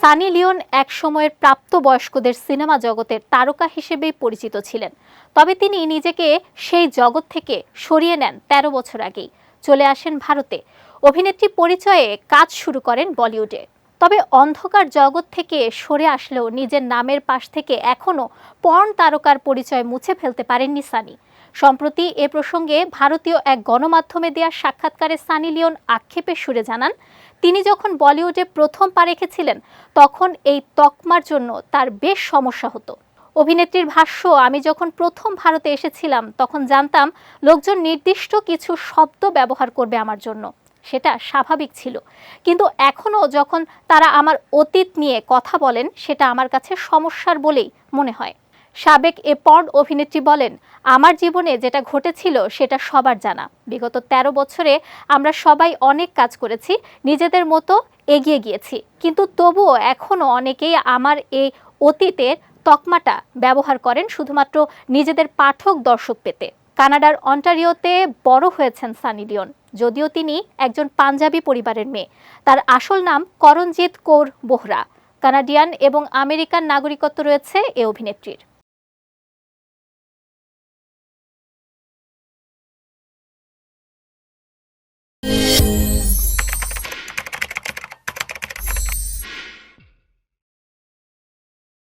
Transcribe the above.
Sunny Leone এক সময়ের প্রাপ্তবয়স্কদের সিনেমা জগতের তারকা হিসেবেই পরিচিত ছিলেন। তবে তিনি নিজেকে সেই জগৎ থেকে সরিয়ে নেন ১৩ বছর আগেই। চলে আসেন ভারতে। অভিনেত্রী পরিচয়ে কাজ শুরু করেন বলিউডে। তবে অন্ধকার জগৎ থেকে সরে আসলেও নিজের নামের পাশ থেকে এখনও পর্ন তারকার পরিচয় মুছে ফেলতে পারেননি সানি। সম্প্রতি এ প্রসঙ্গে ভারতীয় এক গণমাধ্যমে দেওয়া সাক্ষাৎকারে সানি লিওন আক্ষেপের সুরে জানান, তিনি যখন বলিউডে প্রথম পা রেখেছিলেন, তখন এই তকমার জন্য তার বেশ সমস্যা হতো। অভিনেত্রীর ভাষ্য, আমি যখন প্রথম ভারতে এসেছিলাম, তখন জানতাম, লোকজন নির্দিষ্ট কিছু শব্দ ব্যবহার করবে আমার জন্য। সেটা স্বাভাবিক ছিল। কিন্তু এখনও যখন তারা আমার অতীত নিয়ে কথা বলেন, সেটা আমার কাছে সমস্যার বলেই মনে হয়। সাবেক এ পর্ন অভিনেত্রী বলেন, আমার জীবনে যেটা ঘটেছিল, সেটা সবার জানা। বিগত ১৩ বছরে আমরা সবাই অনেক কাজ করেছি, নিজেদের মতো এগিয়ে গিয়েছি। কিন্তু তবুও এখনও অনেকেই আমার এই অতীতের তকমাটা ব্যবহার করেন, শুধুমাত্র নিজেদের পাঠক দর্শক পেতে। কানাডার অন্টারিওতে বড় হয়েছেন সানি লিওন, যদিও তিনি একজন পাঞ্জাবি পরিবারের মেয়ে। তার আসল নাম করণজিৎ কৌর বোহরা। কানাডিয়ান এবং আমেরিকান নাগরিকত্ব রয়েছে এ অভিনেত্রীর।